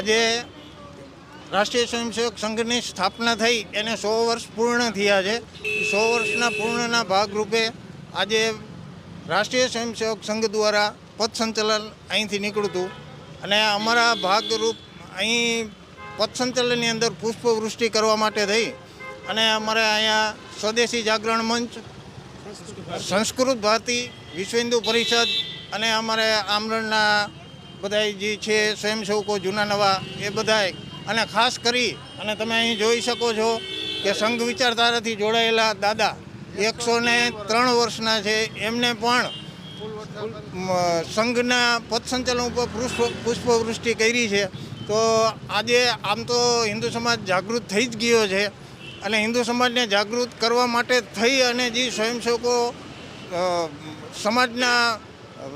આજે રાષ્ટ્રીય સ્વયંસેવક સંઘની સ્થાપના થઈ, એને સો વર્ષ પૂર્ણ થયા છે. સો વર્ષના પૂર્ણના ભાગરૂપે આજે રાષ્ટ્રીય સ્વયંસેવક સંઘ દ્વારા પથ સંચાલન અહીંથી નીકળ્યું અને અમારા ભાગરૂપ અહીં પથ સંચાલનની અંદર પુષ્પવૃષ્ટિ કરવા માટે થઈ. અને અમારે અહીંયા સ્વદેશી જાગરણ મંચ, સંસ્કૃત ભારતી વિશ્વ હિન્દુ પરિષદ અને અમારે આમરણના બધા જે છે, સ્વયંસેવકો, જૂના, નવા, એ બધાય. અને ખાસ કરી, અને તમે અહીં જોઈ શકો છો કે સંઘ વિચારધારાથી જોડાયેલા દાદા એકસો ને ત્રણ વર્ષના છે. એમને પણ સંઘના પથ સંચાલન ઉપર પુષ્પ, પુષ્પવૃષ્ટિ કરી છે. તો આજે આમ તો હિન્દુ સમાજ જાગૃત થઈ જ ગયો છે. અને હિન્દુ સમાજને જાગૃત કરવા માટે થઈ અને જે સ્વયંસેવકો સમાજના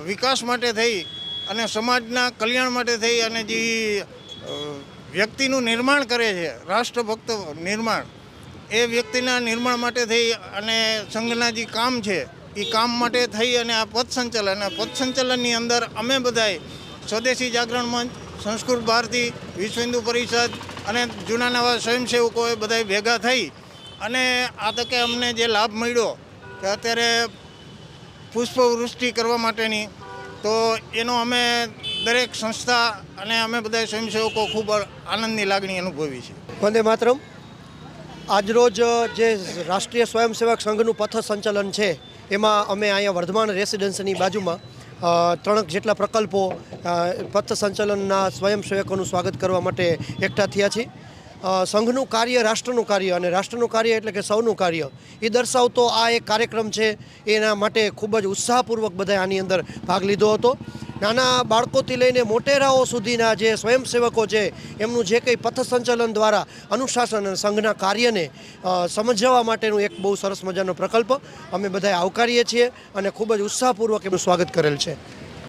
વિકાસ માટે થઈ અને સમાજના કલ્યાણ માટે થઈ અને જે વ્યક્તિનું નિર્માણ કરે છે, રાષ્ટ્રભક્ત નિર્માણ, એ વ્યક્તિના નિર્માણ માટે થઈ અને સંઘના જે કામ છે, એ કામ માટે થઈ અને આ પથ સંચાલન, અને પથ સંચાલનની અંદર અમે બધાએ સ્વદેશી જાગરણ મંચ, સંસ્કૃત ભારતી, વિશ્વ હિન્દુ પરિષદ અને જૂના નવા સ્વયંસેવકોએ બધાએ ભેગા થઈ અને આ તકે અમને જે લાભ મળ્યો, કે અત્યારે પુષ્પવૃષ્ટિ કરવા માટેની તો એનો અમે દરેક સંસ્થા અને અમે બધા સ્વયંસેવકો ખૂબ આનંદની લાગણી અનુભવી છે. વંદે માતરમ. આજરોજ જે રાષ્ટ્રીય સ્વયંસેવક સંઘનું પથ સંચાલન છે, એમાં અમે અહીંયા વર્ધમાન રેસિડેન્સીની બાજુમાં ત્રણક જેટલા પ્રકલ્પો પથ સંચાલનના સ્વયંસેવકોનું સ્વાગત કરવા માટે એકઠા થયા છીએ. સંઘનું કાર્ય રાષ્ટ્રનું કાર્ય અને રાષ્ટ્રનું કાર્ય એટલે કે સૌનું કાર્ય. એ દર્શાવતો આ એક કાર્યક્રમ છે. એના માટે ખૂબ જ ઉત્સાહપૂર્વક બધાએ આની અંદર ભાગ લીધો હતો. નાના બાળકોથી લઈને મોટેરાઓ સુધીના જે સ્વયંસેવકો છે, એમનું જે કંઈ પથ સંચાલન દ્વારા અનુશાસન અને સંઘના કાર્યને સમજાવવા માટેનું એક બહુ સરસ મજાનો પ્રકલ્પ અમે બધાએ આવકારીએ છીએ અને ખૂબ જ ઉત્સાહપૂર્વક એમનું સ્વાગત કરેલ છે.